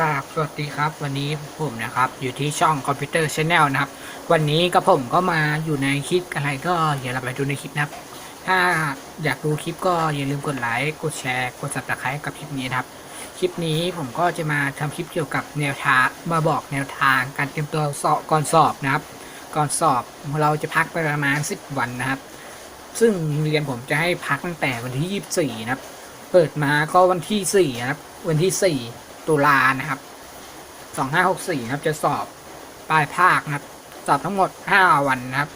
กราบสวัสดีครับ วันนี้ผมนะครับ อยู่ที่ช่องคอมพิวเตอร์ช n แนลนะครับ วันนี้กับผมก็มาอยู่ในคลิปอะไรก็อย่าลืมไปดูในคลิปนะครับ ถ้าอยากดูคลิปก็อย่าลืมกดไลค์กดแชร์กด subscribe กับคลิปนี้นะครับ คลิปนี้ผมก็จะมาทำคลิปเกี่ยวกับแนวทางมาบอกแนวทางการเตรียมตัวสอบก่อนสอบนะครับ ก่อนสอบเราจะพักไปประมาณ 10 วันนะครับ ซึ่งเรียนผมจะให้พักตั้งแต่วันที่ 24 นะครับ เปิดมาก็วันที่4นะครับวันที่ 4 ตุลานะครับ 2564 ครับ จะสอบปลายภาคนะครับ สอบทั้งหมด 5 วันนะครับ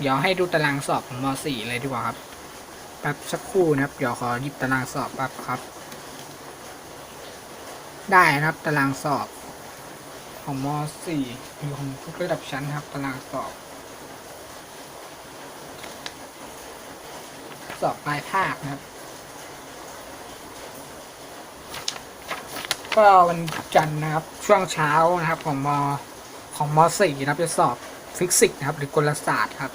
เดี๋ยวให้ดูตารางสอบของม .4 เลยดีกว่าครับ แป๊บสักครู่นะครับ เดี๋ยวขอหยิบตารางสอบแป๊บครับ ได้นะครับ ตารางสอบของม .4 อยู่ของทุกระดับชั้นครับ ตารางสอบ สอบปลายภาคนะครับ ก็วันจันทร์นะครับช่วงเช้านะครับของมของม .4 นะครับจะสอบฟิสิกส์นะครับ หรือกลศาสตร์ครับ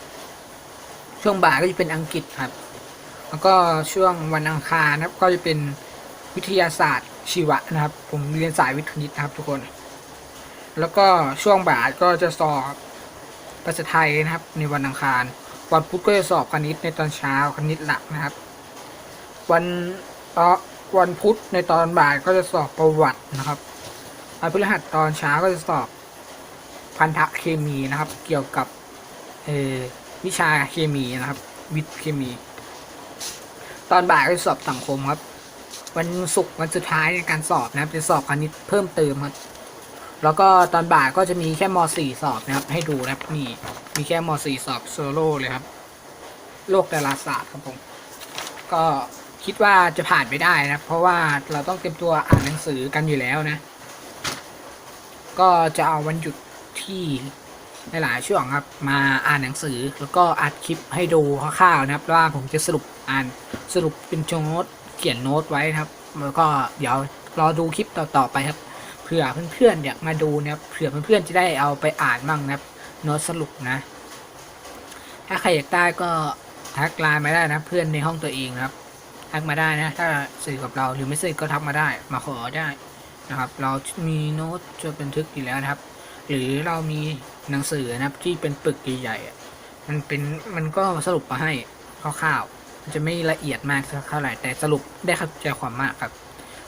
ช่วงบ่ายก็จะเป็นอังกฤษครับ แล้วก็ช่วงวันอังคารนะครับ ก็จะเป็นวิทยาศาสตร์ชีวะนะครับ ผมเรียนสายวิทย์คณิตนะครับทุกคน แล้วก็ช่วงบ่ายก็จะสอบภาษาไทยนะครับ ในวันอังคาร วันพุธก็จะสอบคณิตในตอนเช้าคณิตหลักนะครับ วันต่อ วันพุธในตอนบ่ายก็จะสอบประวัตินะครับวันพฤหัสตอนเช้าก็จะสอบพันธะเคมีนะครับ เกี่ยวกับวิชาเคมีนะครับ วิทย์เคมี ตอนบ่ายก็จะสอบสังคมครับ วันศุกร์วันสุดท้ายในการสอบนะครับจะสอบคณิตเพิ่มเติมครับแล้วก็ตอนบ่ายก็จะมีแค่ม .4 สอบนะครับ ให้ดูนะครับนี่มีแค่ม .4 สอบโซโล่เลยครับ โลกดาราศาสตร์ครับผมก็ คิดว่าจะผ่านไปได้นะ เพราะว่าเราต้องเตรียมตัวอ่านหนังสือกันอยู่แล้วนะ ก็จะเอาวันหยุดที่หลายๆช่วงครับ มาอ่านหนังสือแล้วก็อัดคลิปให้ดูคร่าวๆนะครับว่าผมจะสรุปอ่านสรุปเป็นโน้ตเขียนโน้ตไว้นะครับแล้วก็เดี๋ยวรอดูคลิปต่อๆไปครับเผื่อเพื่อนๆอยากมาดูนะครับเผื่อเพื่อนๆจะได้เอาไปอ่านบ้างนะครับโน้ตสรุปนะ ถ้าใครอยากได้ก็ทักไลน์มาได้นะเพื่อนในห้องตัวเองนะครับ ทักมาได้นะ ถ้าสื่อกับเราหรือไม่สื่อก็ทักมาได้ มาขอได้นะครับ เรามีโน้ตจดบันทึกอยู่แล้วนะครับ หรือเรามีหนังสือนะครับที่เป็นปึกใหญ่ๆมันเป็นมันก็สรุปมาให้คร่าวๆมันจะไม่ละเอียดมากเท่าไหร่แต่สรุปได้เข้าใจความมากครับ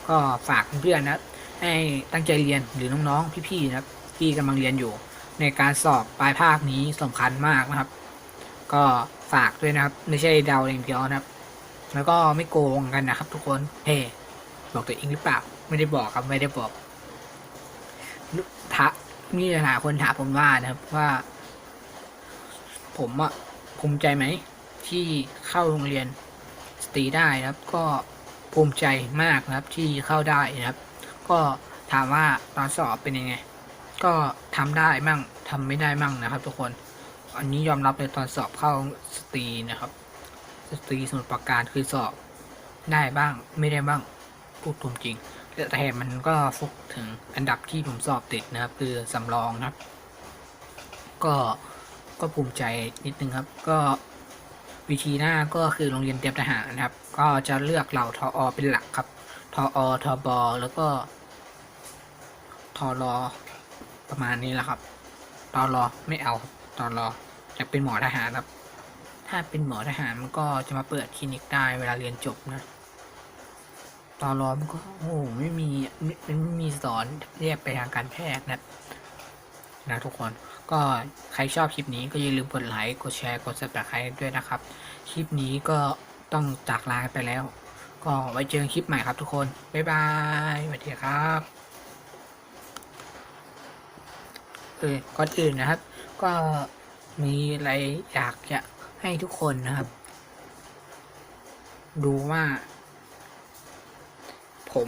ก็ฝากเพื่อนๆนะให้ตั้งใจเรียนหรือน้องๆพี่ๆนะครับ ที่กำลังเรียนอยู่ ในการสอบปลายภาคนี้สำคัญมากนะครับ ก็ฝากด้วยนะครับ ไม่ใช่เดาเองเดียวนะครับ แล้วก็ไม่โกงกันนะครับ ทุกคนเฮ้บอกตัวเองหรือเปล่า ไม่ได้บอกครับไม่ได้บอกทะมีหลายคนถามผมว่านะครับว่า ผมอะภูมิใจไหม ที่เข้าโรงเรียนสตรีได้นะครับ ก็ภูมิใจมากนะครับ ที่เข้าได้นะครับ ก็ถามว่าตอนสอบเป็นยังไง ก็ทำได้มั่งทำไม่ได้มั่งนะครับ ทุกคน อันนี้ยอมรับในตอนสอบเข้าสตรีนะครับ สตรีสมุดประการคือสอบได้บ้างไม่ได้บ้างพูดตรงจริงแต่มันก็ฟุกถึงอันดับที่ผมสอบติดนะครับ คือสำรองนะครับ ก็ก็ภูมิใจนิดนึงครับ ก็วิธีหน้าก็คือโรงเรียนเตรียมทหารนะครับ ก็จะเลือกเหล่าทออเป็นหลักครับทออทอบแล้วก็ทอรอประมาณนี้แหละครับตอรอไม่เอาตอรออยากเป็นหมอทหารครับ ถ้าเป็นหมอทหารมันก็จะมาเปิดคลินิกได้เวลาเรียนจบนะตอนรอมันก็โอ้โหไม่มีไม่ไม่มีสอนแยกไปทางการแพทย์นะนะทุกคนก็ใครชอบคลิปนี้ก็อย่าลืมกดไลค์กดแชร์กด subscribe ด้วยนะครับ คลิปนี้ก็ต้องจากลาไปแล้ว ก็ไว้เจอคลิปใหม่ครับทุกคน บ๊ายบายสวัสดีครับเออก่อนอื่นนะครับ ก็มีอะไรอยากจะ ให้ทุกคนนะครับ ดูว่า ผม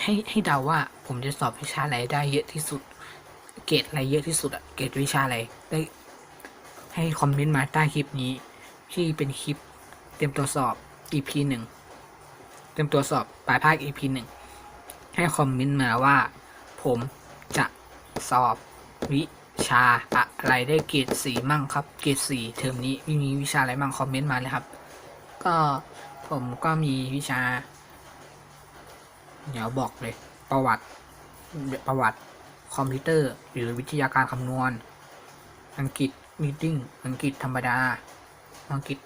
ให้ให้เดาว่า ผมจะสอบวิชาอะไรได้เยอะที่สุด เกรดอะไรเยอะที่สุดอะเกรดวิชาอะไรได้ให้คอมเมนต์มาใต้คลิปนี้ ที่เป็นคลิป เตรียมตัวสอบ EP หนึ่งเตรียมตัวสอบปลายภาค EP หนึ่งให้คอมเมนต์มาว่า ผมจะสอบวิ ชาอะไรได้เกรดสีมั่งครับ เกรดสีเทอมนี้มีวิชาอะไรมั่งคอมเมนต์มาเลยครับ ก็ผมก็มีวิชา เดี๋ยวบอกเลย ประวัติ ประวัติคอมพิวเตอร์ หรือวิทยาการคำนวณ อังกฤษมีติ้งอังกฤษธรรมดา อังกฤษ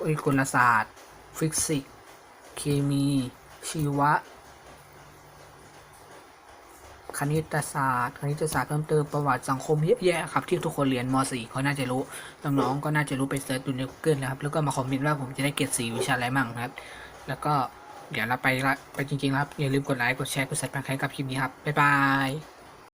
เอ้ยกลศาสตร์ ฟิสิกส์เคมี ชีวะ คณิตศาสตร์ คณิตศาสตร์เพิ่มเติมประวัติสังคมเยอะแยะครับที่ทุกคนเรียนม .4 เขาน่าจะรู้น้องๆก็น่าจะรู้ไปเซิร์ชดูใน Google นะครับแล้วก็มาคอมเมนต์ว่าผมจะได้เกรดสีวิชาอะไรมั่งนะครับ แล้วก็เดี๋ยวเราไปละไปจริงๆแล้วครับอย่าลืมกดไลค์กดแชร์กดซับสไครต์กับคลิปนี้ครับบ๊ายบาย